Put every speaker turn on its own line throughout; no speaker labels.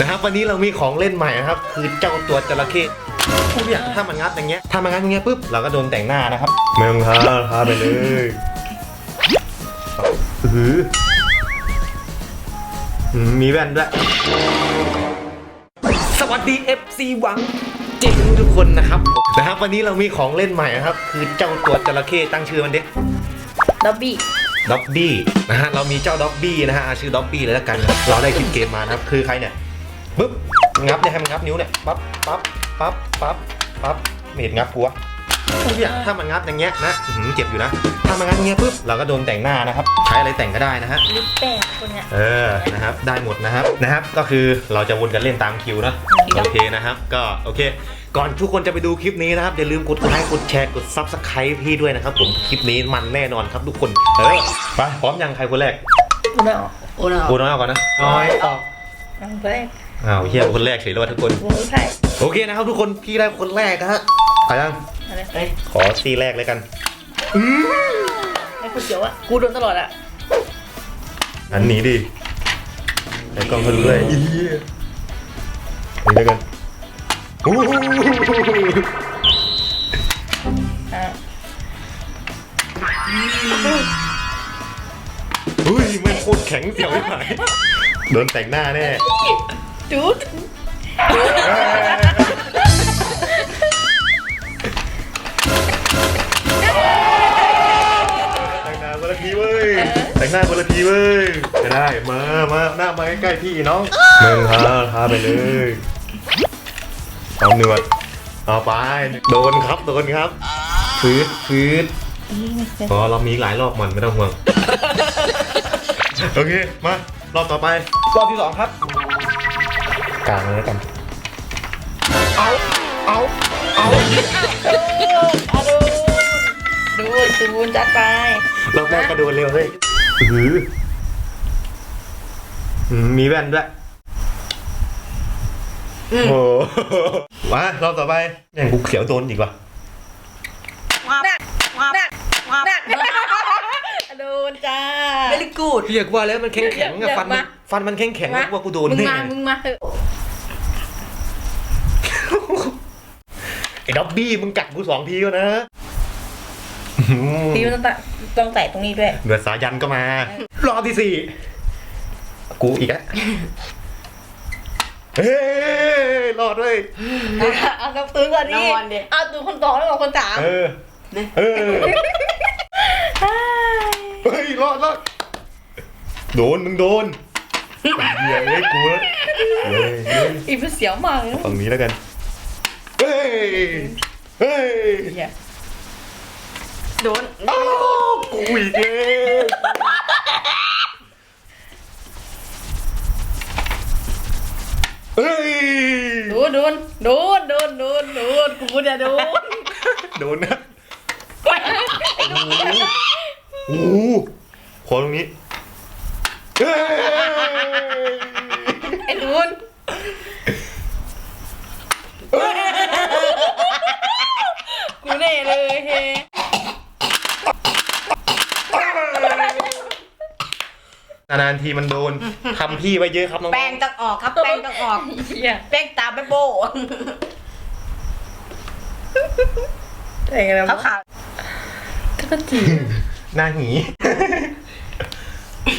นะครับวันนี้เรามีของเล่นใหม่นะครับ คือเจ้าตัวจระเข้ผู้เนี่ยถ้ามันงับอย่างเงี้ยถ้ามันงับอย่างเงี้ยปุ๊บเราก็โดนแต่งหน้านะครับเมืองทาทาไปเลยอือหือมีแว่นด้วย สวัสดี FC หวังเจ๋งทุกคนนะครับนะครับวันนี้เรามีของเล่นใหม่นะครับ คือเจ้าตัวจระเข้ตั้งชื่อมันดิ
ด็อบบี้
ด็อบบี้นะฮะเรามีเจ้าด็อบบี้นะฮะอะชื่อด็อบบี้เลยแล้วกันนะครับเราได้คลิปเกมมานะครับ คือใครเนี่ย ปึ๊บงับเนี่ยให้มันงับนิ้วเนี่ยปั๊บปั๊บปั๊บปั๊บปั๊บไม่เห็นงับกูวะเนี่ยถ้ามันงับอย่างเงี้ยนะอื้อหือเจ็บอยู่นะ ถ้ามันงับอย่างเงี้ยปุ๊บเราก็โดนแต่งหน้านะครับ ใช้อะไรแต่งก็ได้นะฮะ
ลิปแป้งคนเนี้ย
เออนะครับได้หมดนะครับนะครับ ก็คือเราจะวนกันเล่นตามคิวนะโอเคนะครับ ก็โอเค ก่อนทุกคนจะไปดูคลิปนี้นะครับอย่าลืมกดไลค์กดแชร์กดซับสไครต์พี่ด้วยนะครับ ผมคลิปนี้มันแน่นอนครับทุกคนเออไปพร้อมยังใครคนแรก
กูไม่ออก
โอ้โห
กูน้อยเอาก่อนนะน้อยออก
อะคนแรก
อ้าวเฮียคนแรกเฉยเลยว่ะทุกคน
วงไพ่
โอเคนะครับทุกคนพี่ได้คนแรกนะฮะไปยัง
อะไร
เอ้ย
ขอซีแรกเลยกัน
ไอ้คนเขียวอะกูโดนตลอดอะ
อันนี้ดิไอ้กล้องเขาดูด้วยอีเหี้ยนี่ด้วยกันโอ้โห
อะ
อุ้ยมันโคตรแข็งเสียวไม่ไหวโดนแต่งหน้าแน่
จูด
แต่งหน้าคนละทีเว้ย แต่งหน้าคนละทีเว้ยจะได้ มา มาหน้ามาใกล้ๆพี่น้องเมืองทาทาไปเลยเอาหนวดเอาไป โดนครับโดนครับฟืดฟืดอ๋อเรามีหลายรอบมันไม่ต้องห่วง โอเค มารอบต่อไป รอบที่สองครับ กลางเลยแล้วกันเอาเอาเอา
อะดูดูดูจัดไป
รอบแรกก็โดนเร็วเฮ้ยหือมีแว่นด้วยโอ้โหมารอบต่อไปแม่งกูเขียวโดนอีกว่ะ
หนักหนักหนักอะดูนจ้า
เวลิกูด
พี่อยกว่าแล้วมันแข็งแข็งอะฟันมันฟันมันแข็งแข็งๆอะว่ากูโดน
มึง
แน่
มามึงมา
ไอ้ด็อบบี้มึงกัดกูสองทีแล้วนะ
พี่มันต้องแตะต้องแตะตรงนี้ด้วย
เดือดสายันก็มา รอบที่สี่กูอีกอะเฮ้ยรอดเลย
เอากระตื้อก่อนดิเอาตูคนต่อแล้วบอกคนสาม
เออ
นี่
เออเฮ้ยรอดรอดโดนมึงโดนเหี้ยเอ้ยกูเฮ้ยเฮ้ย
อีเป็นเสียวมากเลย
ฝั่งนี้แล้วกัน เฮ้ย เฮ้ย
เหี้ย
โดน
อ้าวกูอีกเลยเฮ้ย
ดูนดูนดูนดูนดูนดูนกูจะดูน
โดนนะโอ้โหขอตรงนี้ เฮ้ย
ไอ้ดูน กูเน่เลยเฮ
นานๆทีมันโดนทำพี่ไว้เยอะครับน้องๆ
แป้งต้องออกครับ แป้งต้องออก
เหี้ย
แป้งตาไปโบ
แต่งอะไร
ขาว
วะ
ขาว
ก็กจี
หน้าหี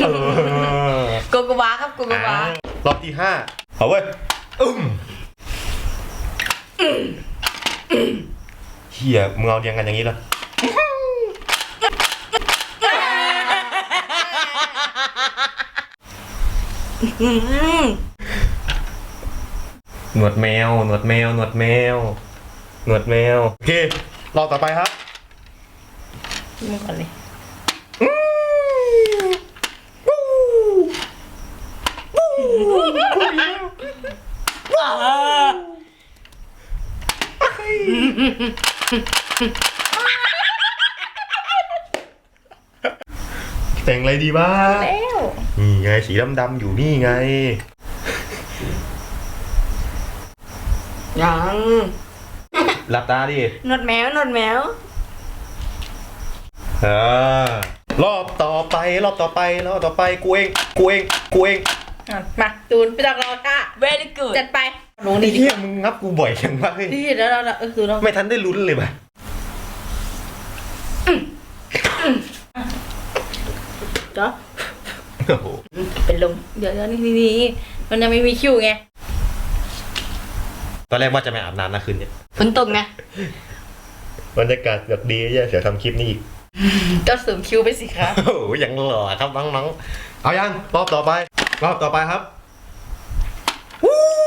เออ
ๆโกโกวาครับโกโกวา
รอบที่ห้าเอาเว้ยอึ้ม เฮียมึงเอาเรียงกันอย่างนี้เหรอหนวดแมว หนวดแมว หนวดแมว หนวดแมว โอเค รอบต่อไปครับ
มึงก่อนเลย
แต่งอะไรดีบ้าง
แล้ว
นี่ไงสีดำๆอยู่นี่ไง
ยัง
หลับตาดิ
นวดแมวนวดแมว
เออรอบต่อไป รอบต่อไป รอบต่อไปกูเองกูเองกูเอง
อะมาตูนไปตักเราค่ะ
very good
จัดไป หนู
ไอ้
ดีดี
เหี้ยมึงงับกูบ่อยจังวะเฮ้ย
ดีแล้วเราเออคือเรา
ไม่ทันได้ลุ้นเลยป่ะ
เดี๋ยว
โอ้โห
เป็นลม
เดี๋ยวเดี๋ยวนี่นี่นี่มันยังไม่มีคิวไง
ตอนแรกว่าจะไม่อาบน้ำนะคืนเนี้ย
ฝนตกไง
บรรยากาศแบบดีเหี้ยเสียทำคลิปนี้อีก
ก็เสริมคิวไปสิคะ
โอ้โหยังหล่อครับน้องๆเอายังรอบต่อไปรอบต่อไปครับวู้วู้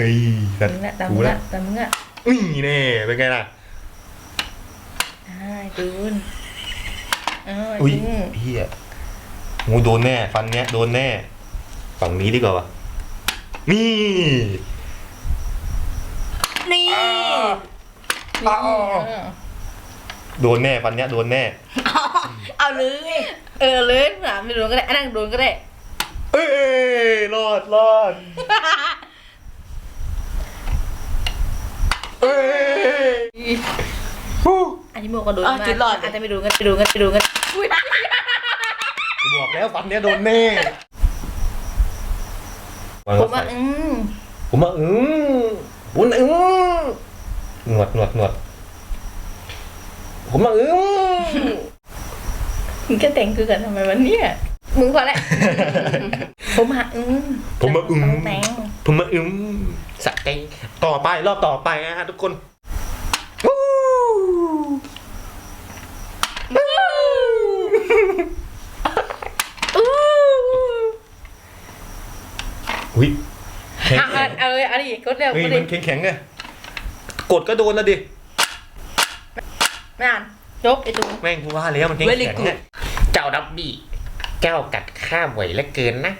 เฮ้ยสัต
มึ
ว์
งอะตาม
กู
มึง
ละ
อะตามมึงอะ
นี่แน่เป็นไงล่ะ
ใช่ตูนเออ
อุ้ย
จริง
เฮียงูโดนแน่ ฟันเนี้ยโดนแน่ ฝั่งนี้ดีกว่าวะนี่
นี่
อ้าว
เออ
โดนแน่ฟันเนี้ยโดนแน่
เอาเลย
เออเลยหนาไม่โดนก็ได้อันนั่งโดนก็ได้
เอ้ยรอดรอด เอ้ยฮู้
อันนี้โมก็โดน
อะ
มา
จุดหลอด
อาจจะไม่โดนกันไม่โดนกันไม่โดนกันอุ้ย
กูบอกแล้วฟันเนี้ยโดนแน่
ผมว่าอืม
ผมว่าอืมผมว่าอืมหนวดหนวดหนวดผมว่าอืม
มึงก็แต่งคือกันทำไมวันเนี้ยมึงพอแล้วผมหาอืม
ผมว่าอืม
ต้องแต่ง
ผมมาอืมสะใจต่อไปรอบต่อไปนะฮะทุกคนวู้อุ้ยแข็ง
อะอะเอาเลยเอันนี้กดเร็ว
เฮ้ย
กด
มั
ดิ
นแข็งแข็งๆเลยกดก็โดนแล้วดิ
ไม่อ่านจบไอ้ตูน
แม่งกูว่าแล้วมันแข็ง
Very
แข็ง
good
เนี่ยเจ้าดับบี้เจ้ากัดข้ามไหวเหลือเกินนะ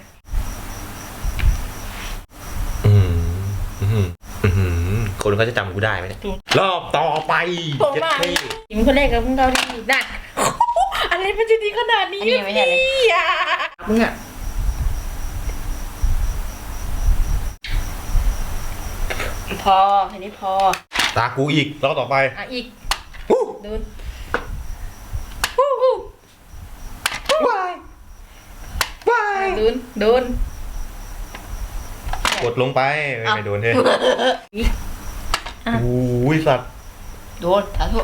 คนเขาจะจำกูได้ไหมเนี่ยรอบต่อไป
ผม
เจ็ด
อะ
เท่
ทีมคนแรกกับมึงเราดีนั่นอะไรมันจะดีขนาดนี้
อันนี้ไม่ใช่เลย
อะมึงอะ
พอแค่นี้พอ
ตากูอีกรอบต่อไป
อะอีก
ฮู้
ดูนฮู้ฮู้
วายวาย
ดูนดูน
กดลงไปเอ้ยไม่โดนเท่อุ้ ยสัตว์
โดนสาธุ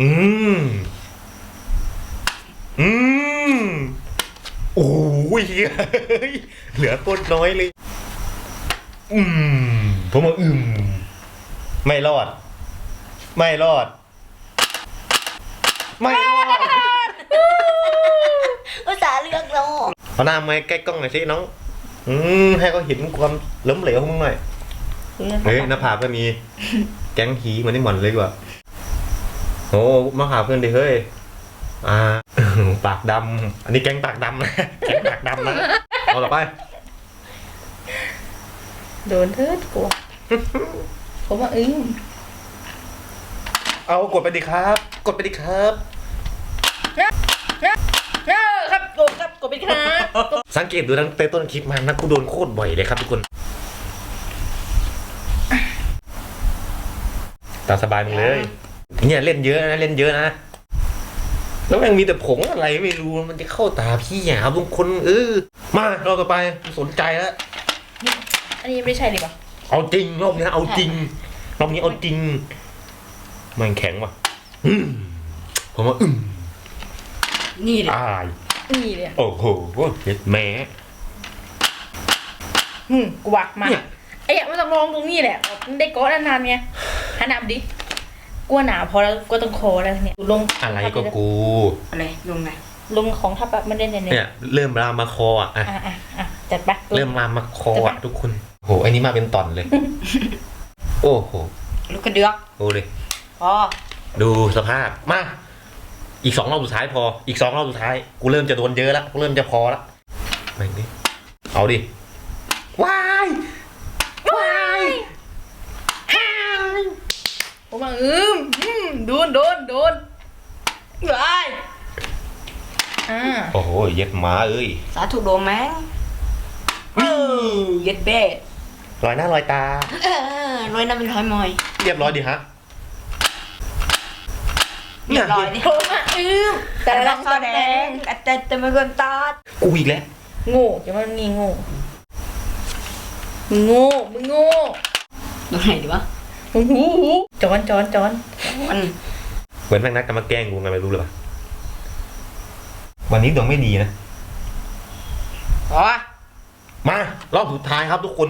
อืม อืม โอ้ยเฮ้ยเหลือโคตรน้อยเลย อืม ผมว่าอืม ไม่รอด ไม่รอด ไม่รอด
อุตส่าห์เลือกเรา
เอาหน้ามาใกล้กล้องหน่อยสิน้อง อืม ให้เขาเห็นความล้มเหลวของมึงหน่อย เฮ้ยหน้าผากก็มี แก๊งหีเหมือนที่หมอนเลยดีกว่าโอ้มาหาเพื่อนดิเฮ้ยอ่าปากดำอันนี้แก๊งปากดำนะแก๊งปากดำนะเอาต่อไป
โดนเทิดกลัวผมว่าอึ้ง
เอากดไปดิครับ กดไปดิครับ
เออครับกดครับกดไปครับกด
สังเกตดูตั้งแต่ต้นคลิปมานะกูโดนโคตรบ่อยเลยครับทุกคน ตามสบายมึงเลย เนี่ยเล่นเยอะนะเล่นเยอะนะ แล้วแม่งมีแต่ผงอะไรไม่รู้มันจะเข้าตาพี่หยาบางคนเออมาเราต่อไปสนใจแล้ว
อันนี้ไม่ใช่หรือเปล่า
เอาจริงรอบนี้เอาจริงรอบนี้เอาจริง มันแข็งว่ะอืมผมว่าอืม
นี่เลย
อาย
นี่เลย
โอ้โหเจ็ดแม่
อืมกูว่ามา
เนี่ย
ไอ้อะมันต้องลองตรงนี้แหละมันได้เกาะนานๆไง หันหน้ามาดิกลัวหนาพอแล้วก็ต้องคอแล้วเนี่ยลง
อะไรก็กู
อะไรลงไง
ลงของทับแบบมันเด่นๆ
เนี่
เนี่ย
ยเริ่มรามาคออะอะ
อะอะอะจัดไป
เริ่มรามาคออะทุกคนโหอันนี้มาเป็นตอนเลย โอ้โห
ลูกกระเดือก
ดูเลย
พอ
ดูสภาพมาอีกสองรอบสุดท้ายพอ อีกสองรอบสุดท้าย กูเริ่มจะโดนเยอะแล้วกูเริ่มจะพอแล้วมาดิเอาดิว้ายว้าย
ผมว่าอืมอืมโดนโดนโดนไปอ่า
โอ้โหเย็ดหมาเอ้ย
สาธุโดนไหมเออเย็ดเบ้
ลอยหน้าลอยตา
เออร้อยน้ำเป็นร้อยมอย
เรียบร้อยดีฮะ
เรียบร้อยนี่
ผมว่าอือืมแต่
แต่
ละ
ละ
ตำ
ซอ
แห
แด
น่
ง
ง
แต่แต่แต่ไม่คนตาด
กูอีกแล้ว
โง่จะมันงีโง่มึงโง่มึงโง่
ตรงไหนดีวะ
หูหูหู จอนจอนจอน
มัน
เหมือนแม่งนัดกันมาแกล้งกูไงไม่รู้เลยปะวันนี้ดวงไม่ดีนะ
อ๋อ
มารอบสุดท้ายครับทุกคน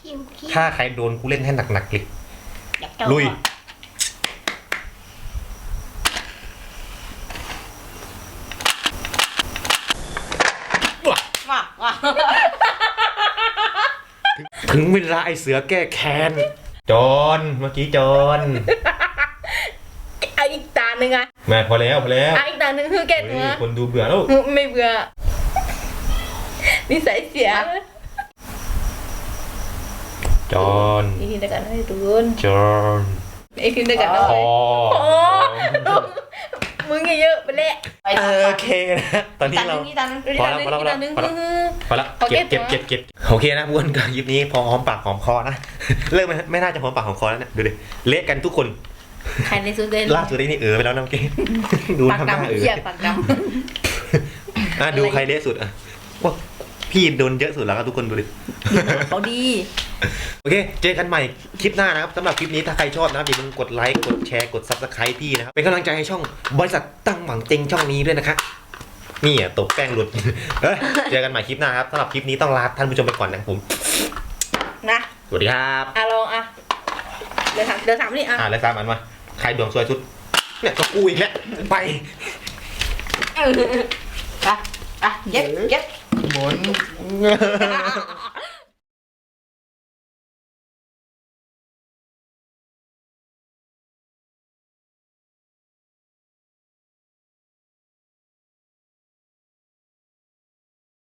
คิมคิม
ถ้าใครโดนกูเล่นให้หนักๆเลย
อยากเจอ
ลุย
มามา
ถึงเวลาไอเสือแก้แค้น จอนเมื่อกี้จอน
เอาอีกตาหนึ่งอะ
แม่พอแล้วพอแล้ว
เอาอีกตาหนึ่งคือแก
เฮ้
เนื้อย
คนดูเบื่อแล้ว
ไม่เบื่อนิสัยเสีย
จอน
อีกทีเดียวกันให้ดูน
จอน
อีกทีเดียวกันนะ
พอ
โอ้มึงเยอะไปแล้ว
ไป
เออโอเคนะ ตอนนี้
ตาห
เรา
นึ่งนี่ตาหนึ่ง
อีกตาหนึ่ง
พอแล้ว
อีกตาหนึ่ง
พอแล้ว
คือ
พอละ
พอ
เก็บ
เก็
เก็
บบ
เก็บเก็บโอเคนะพวนกับคลิปนี้พอหอมปากหอมคอนะ เริ่มไม่ไม่น่าจะหอมปากหอมคอแล้วเนะดูดิ เละกันทุกคน
ใครในสุดเลย
ล่าสุดได้นี่เออไปแล้วนะเมื่อกี้ดู
ปาก
ทำหน้า
ดำ
เออ
เหี้ยปากด
อะดูใครเละสุดอะว่า พี่โดนเยอะสุดแล้วครับทุกคนดูดิำ
เขาดี
โอเค เจอกันใหม่คลิปหน้านะครับสำหรับคลิปนี้ถ้าใครชอบนะครับอย่าลืมกดไลค์ กดแชร์ กด subscribe พี่นะครับ เป็นกำลังใจให้ช่องบริษัทตั้งหวังเจงช่องนี้ด้วยนะคะนี่อะตบแป้งหลุดเฮ้ยเจอกันใหม่คลิปหน้าครับสำหรับคลิปนี้ต้องลาท่านผู้ชมไปก่อนนะครับผม
นะ
สวัสดีครับ
อะลองอะ เดี๋ยวถามเดี๋ยวถามนี่อะ
อ่าแล้วสามอันมา ใครดวงสวยสุด เนี่ยก็กูอีกแล้วไป
ไปไปเย็ดเย็ด
หมุน